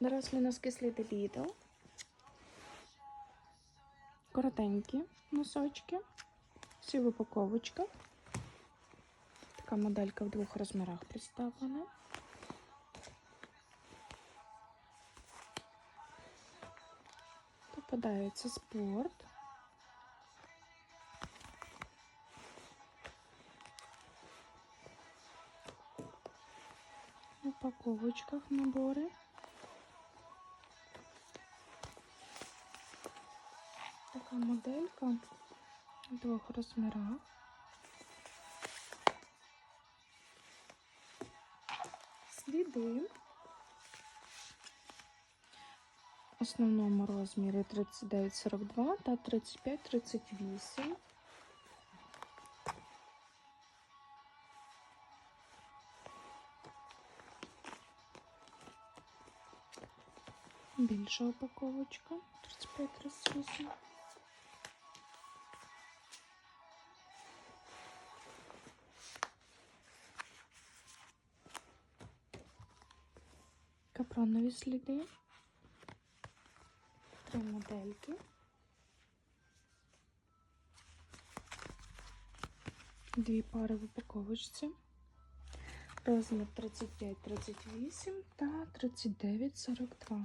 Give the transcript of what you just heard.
Дорослі носки сліди Lidl. Коротенькі носочки. Всі в упаковочках. Така моделька в двох розмірах представлена. Попадається спорт. В упаковочках набори. Така моделька двох розмірах. Сліди. В основному розмірі 39-42 та 35-38. Більша упаковочка 35-38. Капронові сліди. Три модельки. Дві пари в упаковочці. Розмір 35-38 та 39-42.